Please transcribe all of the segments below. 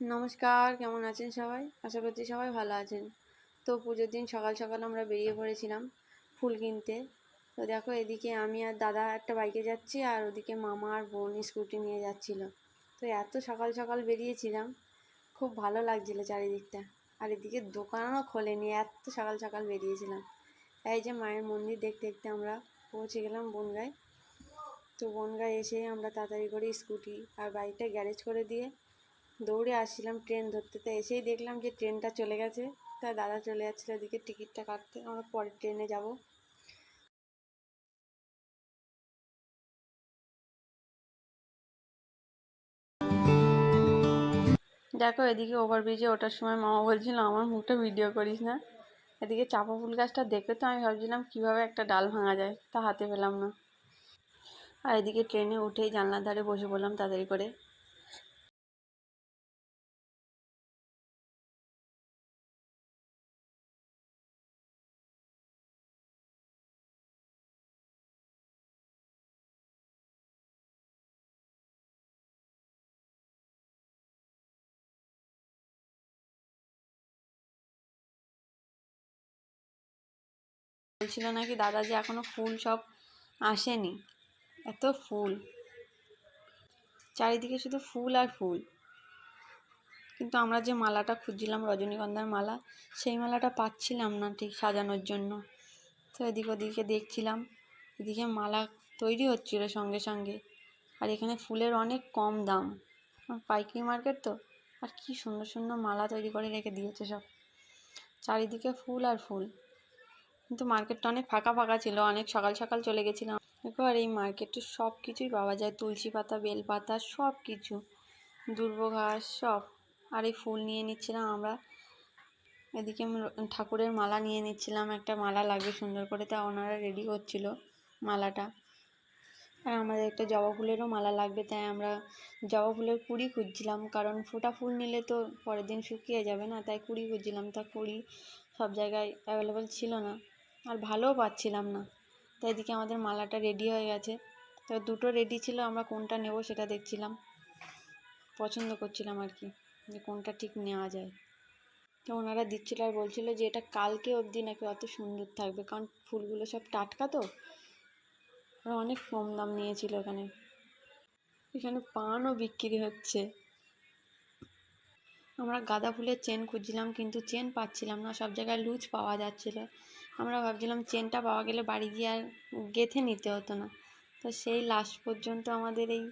নমস্কার, কেমন আছেন সবাই? আশা করছি সবাই ভালো আছেন। তো পুজোর দিন সকাল সকাল আমরা বেরিয়ে পড়েছিলাম ফুল কিনতে। তো দেখো, এদিকে আমি আর দাদা একটা বাইকে যাচ্ছি আর ওদিকে মামা আর বোন স্কুটি নিয়ে যাচ্ছিল। তো এত সকাল সকাল বেরিয়েছিলাম, খুব ভালো লাগছিল চারিদিকটা। আর এদিকে দোকানও খোলেনি, এত সকাল সকাল বেরিয়েছিলাম। এই যে মায়ের মন্দির দেখতে দেখতে আমরা পৌঁছে গেলাম বনগায়। তো বনগায় এসে আমরা তাড়াতাড়ি করে স্কুটি আর বাইকটা গ্যারেজ করে দিয়ে দৌড়ে আসছিলাম ট্রেন ধরতে। তো এসেই দেখলাম যে ট্রেনটা চলে গেছে। তা দাদা চলে যাচ্ছিল ওদিকে টিকিটটা কাটতে। আমরা পরের ট্রেনে যাব। দেখো, এদিকে ওভারব্রিজে ওঠার সময় মামা বলছিল, আমার মুখটা ভিডিও করিস না। এদিকে চাপা ফুল গাছটা দেখে তো আমি ভাবছিলাম, কীভাবে একটা ডাল ভাঙা যায়? তা হাতে পেলাম না। আর এদিকে ট্রেনে উঠেই জানলার ধারে বসে পড়লাম তাড়াতাড়ি করে। বলছিল নাকি দাদা যে এখনও ফুল সব আসেনি। এত ফুল। চারিদিকে শুধু ফুল আর ফুল। কিন্তু আমরা যে মালাটা খুঁজছিলাম, রজনীগন্ধার মালা, সেই মালাটা পাচ্ছিলাম না ঠিক সাজানোর জন্য। তো এদিক ওদিকে দেখছিলাম, এদিকে মালা তৈরি হচ্ছিল সঙ্গে সঙ্গে। আর এখানে ফুলের অনেক কম দাম। পাইকারি মার্কেট তো? আর কি সুন্দর সুন্দর মালা তৈরি করে রেখে দিয়েছে সব। চারিদিকে ফুল আর ফুল। কিন্তু মার্কেটটা অনেক ফাঁকা ফাঁকা ছিল, অনেক সকাল সকাল চলে গেছিলাম। এবার এই মার্কেটে সব কিছুই পাওয়া যায়, তুলসী পাতা বেল পাতা সব কিছু দুর্ব ঘাস সব। আর এই ফুল নিয়ে নিচ্ছিলাম আমরা। এদিকে ঠাকুরের মালা নিয়ে নিচ্ছিলাম, একটা মালা লাগবে সুন্দর করে, তা ওনারা রেডি করছিল মালাটা। আর আমাদের একটা জবা ফুলেরও মালা লাগবে, তাই আমরা জবা ফুলের কুড়ি খুঁজছিলাম, কারণ ফোটা ফুল নিলে তো পরের দিন শুকিয়ে যাবে না, তাই কুড়ি খুঁজছিলাম। তা কুড়ি সব জায়গায় অ্যাভেলেবেল ছিল না। আর ভালোও পাচ্ছিলাম না। তাই এদিকে আমাদের মালাটা রেডি হয়ে গেছে। তো দুটো রেডি ছিল, আমরা কোনটা নেব সেটা দেখছিলাম। পছন্দ করছিলাম আর কি, যে কোনটা ঠিক নেওয়া যায়। তো ওনারা দিচ্ছিল আর বলছিলো যে এটা কালকে অবধি নাকি অত সুন্দর থাকবে, কারণ ফুলগুলো সব টাটকা তো। আর অনেক কম দাম নিয়েছিল ওখানে। এখানে পানও বিক্রি হচ্ছে। আমরা গাঁদা ফুলের চেন খুঁজছিলাম, কিন্তু চেন পাচ্ছিলাম না, সব জায়গায় লুজ পাওয়া যাচ্ছিল। আমরা ভাবছিলাম চেনটা পাওয়া গেলে বাড়ি গিয়ে আর গেঁথে নিতে হতো না। তো সেই লাস্ট পর্যন্ত আমাদের এই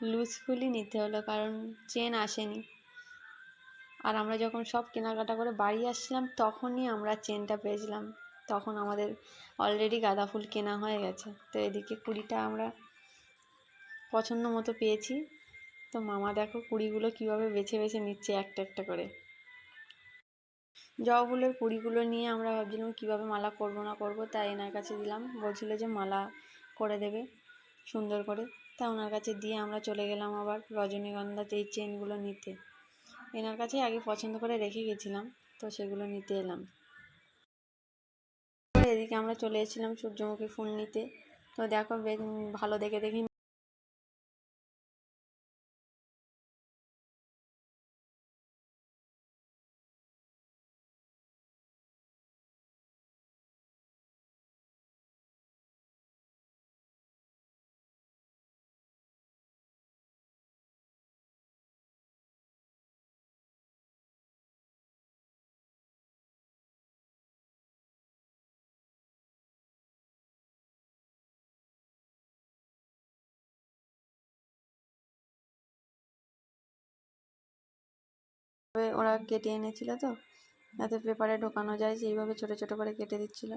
লুজ ফুলই নিতে হলো, কারণ চেন আসেনি। আর আমরা যখন সব কেনাকাটা করে বাড়ি আসছিলাম, তখনই আমরা চেনটা পেয়েছিলাম। তখন আমাদের অলরেডি গাঁদা ফুল কেনা হয়ে গেছে। তো এদিকে কুড়িটা আমরা পছন্দ মতো পেয়েছি। তো মামা দেখো কুড়িগুলো কীভাবে বেছে বেছে নিচ্ছে একটা একটা করে। জবা ফুলের কুড়িগুলো নিয়ে আমরা ভাবছিলাম কীভাবে মালা করব না করব, তাই এনার কাছে দিলাম। বলছিলো যে মালা করে দেবে সুন্দর করে। তা ওনার কাছে দিয়ে আমরা চলে গেলাম আবার রজনীগন্ধা এই চেনগুলো নিতে। এনার কাছে আগে পছন্দ করে রেখে গেছিলাম, তো সেগুলো নিতে এলাম। এদিকে আমরা চলে এসেছিলাম সূর্যমুখী ফুল নিতে। তো দেখো ভালো দেখে দেখে ওরা কেটে এনেছিল তো। যাতে পেপারে ঢোকানো যায়, সেইভাবে ছোট ছোট করে কেটে দিচ্ছিল।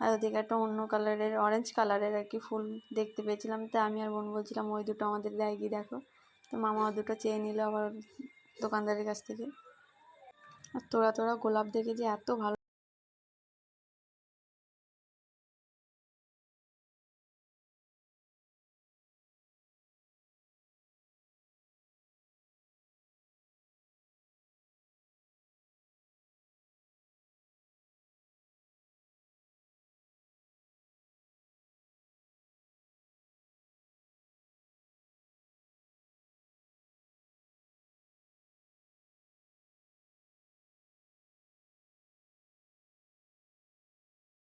আর ওদিকে একটা অন্য কালারের অরেঞ্জ কালারের আর কি ফুল দেখতে পেয়েছিলাম। তা আমি আর বোন বলছিলাম, ওই দুটো আমাদের দেয় গিয়ে দেখো। তো মামা ও দুটো চেয়ে নিল আবার দোকানদারের কাছ থেকে। আর তোরা তোরা গোলাপ দেখে যে এত ভালো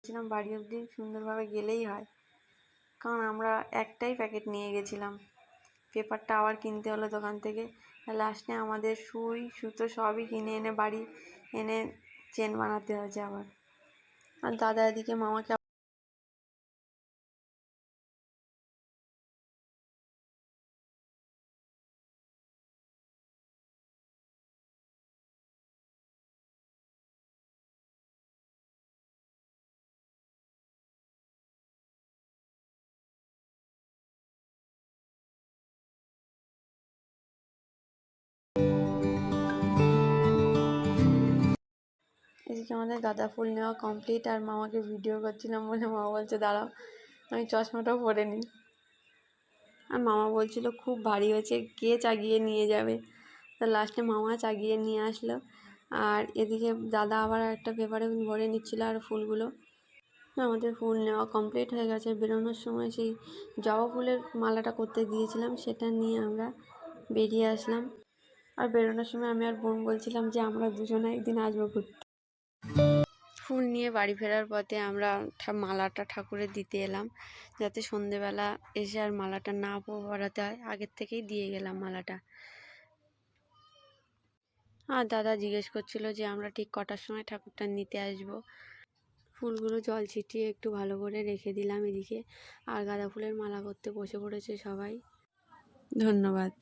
ছিলাম বাড়ি অবধি সুন্দরভাবে গেলেই হয়। কারণ আমরা একটাই প্যাকেট নিয়ে গেছিলাম। পেপারটা আবার কিনতে হলো দোকান থেকে। লাস্টে আমাদের সুই, সুতো সবই কিনে এনে বাড়ি এনে চেন বানাতে হয়েছে আবার। আর দাদা এদিকে মামাকে এদিকে আমাদের গাঁদা ফুল নেওয়া কমপ্লিট আর মামাকে ভিডিও করছিলাম বলে মামা বলছে, দাঁড়াও, আমি চশমাটাও পরে নিই। আর মামা বলছিল, খুব ভারী হয়েছে, কে চাগিয়ে নিয়ে যাবে? তা লাস্টে মামা চাগিয়ে নিয়ে আসলো। আর এদিকে দাদা আবার একটা পেপারে ভরে নিচ্ছিল আর ফুলগুলো। আমাদের ফুল নেওয়া কমপ্লিট হয়ে গেছে। বেরোনোর সময় সেই জবা ফুলের মালাটা করতে দিয়েছিলাম সেটা নিয়ে আমরা বেরিয়ে আসলাম। আর বেরোনোর সময় আমি আর বোন বলছিলাম যে, আমরা দুজনে একদিন আসব ঘুরতে। ফুল নিয়ে বাড়ি ফেরার পথে আমরা মালাটা ঠাকুরের দিতে এলাম। যাতে সন্ধেবেলা এসে আর মালাটা না পরাতে হয়, আগের থেকেই দিয়ে গেলাম মালাটা। আর দাদা জিজ্ঞেস করছিল যে আমরা ঠিক কটার সময় ঠাকুরটা নিতে আসব। ফুলগুলো জল ছিটিয়ে একটু ভালো করে রেখে দিলাম এদিকে। আর গাঁদা ফুলের মালা করতে বসে পড়েছে সবাই। ধন্যবাদ।